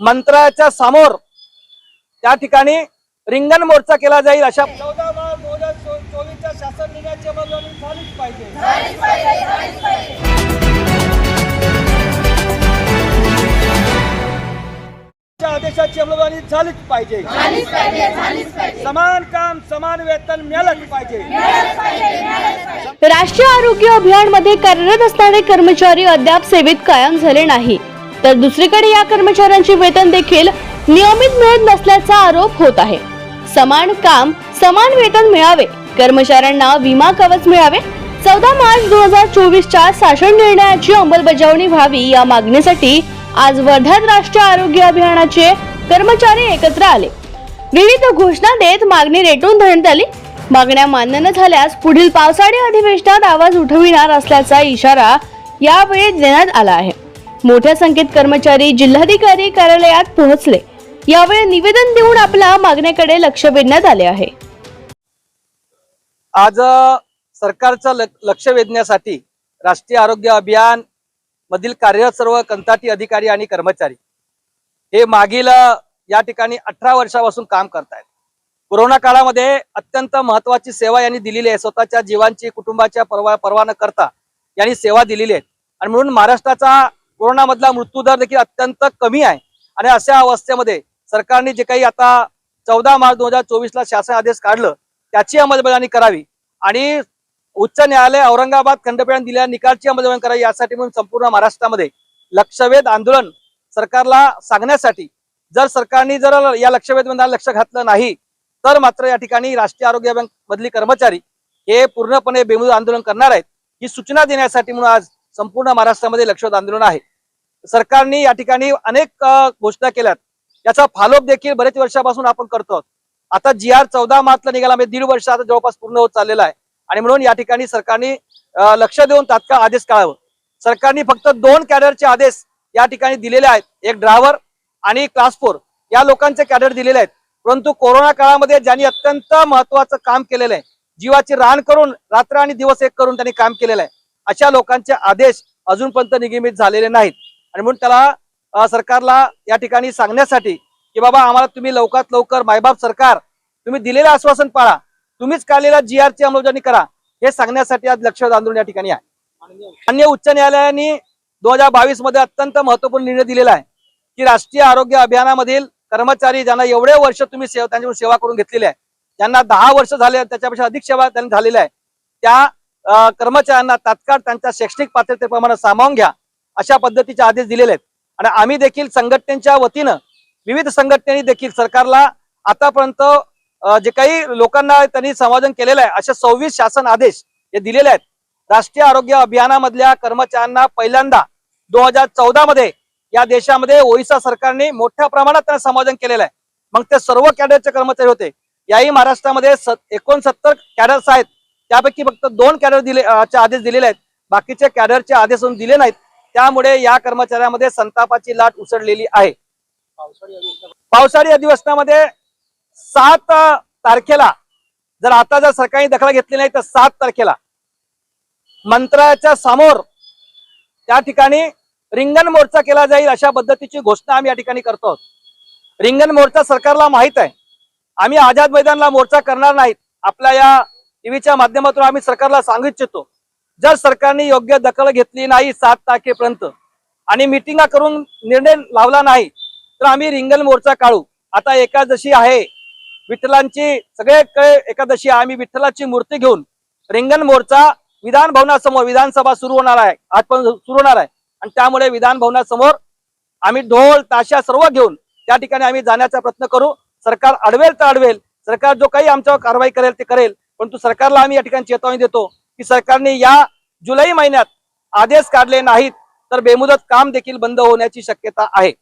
मंत्राच्या समोर त्या ठिकाणी रिंगण मोर्चा केला जाईल अशा चौदा मार्च दोन हजार चोवीसच्या शासन निर्णयाची अंमलबजावणी झालीच पाहिजे. आदेशाची अंमलबजावणी झालीच पाहिजे. समान काम समान वेतन मिळालंच पाहिजे. राष्ट्रीय आरोग्य अभियानमध्ये कार्यरत असणारे कर्मचारी अद्याप सेवेत कायम झाले नाही. तर दुसरीकडे या कर्मचाऱ्यांचे वेतन देखील नियमित मिळत नसल्याचा आरोप होत आहे. समान काम समान वेतन मिळावे कर्मचाऱ्यांना विमा कवच मिळावे चौदा मार्च दोन हजार चोवीसच्या शासन निर्णयाची अंमलबजावणी व्हावी या मागणीसाठी आज वर्ध्यात राष्ट्रीय आरोग्य अभियानाचे कर्मचारी एकत्र आले. विविध घोषणा देत मागणी रेटून धरण्यात आली मागण्या मान्य न झाल्यास पुढील पावसाळी अधिवेशनात आवाज उठविणार असल्याचा इशारा यावेळी देण्यात आला आहे. मोठ्या संख्येत कर्मचारी जिल्हाधिकारी कार्यालयात पोहोचले. यावेळी निवेदन देऊन आपल्या मागण्याकडे लक्ष वेधण्यात आले आहे. आज सरकारचं लक्ष वेधण्यासाठी राष्ट्रीय आरोग्य अभियान मधील कार्यरत सर्व कंत्राटी अधिकारी आणि कर्मचारी हे मागील या ठिकाणी अठरा वर्षापासून काम करतायत. कोरोना काळामध्ये अत्यंत महत्वाची सेवा यांनी दिलेली आहे. स्वतःच्या जीवांची कुटुंबाच्या परवा परवा न करता यांनी सेवा दिलेली आहे. आणि म्हणून महाराष्ट्राचा कोरोनामधला मृत्यूदर देखील अत्यंत कमी आहे. आणि अशा अवस्थेमध्ये सरकारने जे काही आता चौदा मार्च दोन हजार चोवीसला शासन आदेश काढलं त्याची अंमलबजावणी करावी. आणि उच्च न्यायालय औरंगाबाद खंडपीठाने दिलेल्या निकालची अंमलबजावणी करावी यासाठी म्हणून संपूर्ण महाराष्ट्रामध्ये लक्षवेध आंदोलन सरकारला सांगण्यासाठी जर सरकारने जर या लक्षवेध बंधाला लक्ष घातलं नाही तर मात्र या ठिकाणी राष्ट्रीय आरोग्य बँक मधली कर्मचारी हे पूर्णपणे बेमुदत आंदोलन करणार आहेत. ही सूचना देण्यासाठी म्हणून आज संपूर्ण महाराष्ट्रामध्ये लक्षवेध आंदोलन आहे. सरकारने या ठिकाणी अनेक घोषणा केल्यात. याचा फॉलोअप देखील बरेच वर्षापासून आपण करतो आता जी आर चौदा मार्चला निघाला म्हणजे दीड वर्ष आता जवळपास पूर्ण होत चाललेला आहे. आणि म्हणून या ठिकाणी सरकारने लक्ष देऊन तात्काळ आदेश काढावं. सरकारने फक्त दोन कॅडरचे आदेश या ठिकाणी दिलेले आहेत. एक ड्रायव्हर आणि क्लास फोर. या लोकांचे कॅडर दिलेले आहेत. परंतु कोरोना काळामध्ये ज्यांनी अत्यंत महत्वाचं काम केलेलं आहे जीवाची रान करून रात्र आणि दिवस एक करून त्यांनी काम केलेलं आहे अशा लोकांचे आदेश अजूनपर्यंत निगमित झालेले नाहीत. आणि म्हणून त्याला सरकारला या ठिकाणी सांगण्यासाठी की बाबा आम्हाला तुम्ही लवकरात लवकर मायबाप सरकार तुम्ही दिलेलं आश्वासन पाळा. तुम्हीच काढलेला जी आरची अंमलबजावणी करा. हे सांगण्यासाठी आज लक्ष आंदोलन या ठिकाणी आहे. अन्य उच्च न्यायालयाने दोन हजार बावीसमध्ये अत्यंत महत्त्वपूर्ण निर्णय दिलेला आहे की राष्ट्रीय आरोग्य अभियानामधील कर्मचारी ज्यांना एवढे वर्ष तुम्ही सेवा त्यांच्याकडून सेवा करून घेतलेली आहे त्यांना दहा वर्ष झाले त्याच्यापेक्षा अधिक सेवा त्यांनी झालेल्या आहे त्या कर्मचाऱ्यांना तात्काळ त्यांच्या शैक्षणिक पात्रतेप्रमाणे सामावून घ्या अशा पद्धतीचे आदेश दिलेले आहेत. आणि आम्ही देखील संघटनेच्या वतीनं विविध संघटनेने देखील सरकारला आतापर्यंत जे काही लोकांना त्यांनी समाधान केलेलं आहे असे सव्वीस शासन आदेश हे दिलेले आहेत. राष्ट्रीय आरोग्य अभियानामधल्या कर्मचाऱ्यांना पहिल्यांदा दोन हजार चौदा मध्ये या देशामध्ये ओडिसा सरकारने मोठ्या प्रमाणात त्यांना समाधान केलेलं आहे. मग ते सर्व कॅडरचे कर्मचारी होते. याही महाराष्ट्रामध्ये स- एकोणसत्तर कॅडर्स आहेत. त्यापैकी फक्त दोन कॅडर दिले चे आदेश दिलेले आहेत. बाकीचे कॅडरचे आदेश अजून दिले नाहीत. त्यामुळे या कर्मचाऱ्यांमध्ये संतापाची लाट उसळलेली आहे. पावसाळी अधिवेशनामध्ये सात तारखेला जर आता जर सरकारने दखल घेतली नाही तर सात तारखेला मंत्रालयाच्या समोर त्या ठिकाणी रिंगण मोर्चा केला जाईल अशा पद्धतीची घोषणा आम्ही या ठिकाणी करतो आहोत. रिंगण मोर्चा सरकारला माहीत आहे. आम्ही आझाद मैदानला मोर्चा करणार नाहीत. आपल्या या टीव्हीच्या माध्यमातून आम्ही सरकारला सांगू इच्छितो. जर सरकारने योग्य दखल घेतली नाही सात तारखेपर्यंत आणि मिटिंगा करून निर्णय लावला नाही तर आम्ही रिंगण मोर्चा काढू. आता एकादशी आहे. विठ्ठलांची सगळे एकादशी आहे. आम्ही विठ्ठलाची मूर्ती घेऊन रिंगण मोर्चा विधान भवनासमोर विधानसभा सुरू होणार आहे. आजपर्यंत सुरू होणार आहे. आणि त्यामुळे विधान भवनासमोर आम्ही ढोल ताशा सर्व घेऊन त्या ठिकाणी आम्ही जाण्याचा प्रयत्न करू. सरकार अडवेल तर अडवेल. सरकार जो काही आमच्यावर कारवाई करेल ते करेल. परंतु सरकारला आम्ही या ठिकाणी चेतावणी देतो की सरकारने या जुलै महिन्यात आदेश काढले नाहीत तर बेमुदत काम देखील बंद होण्याची शक्यता आहे.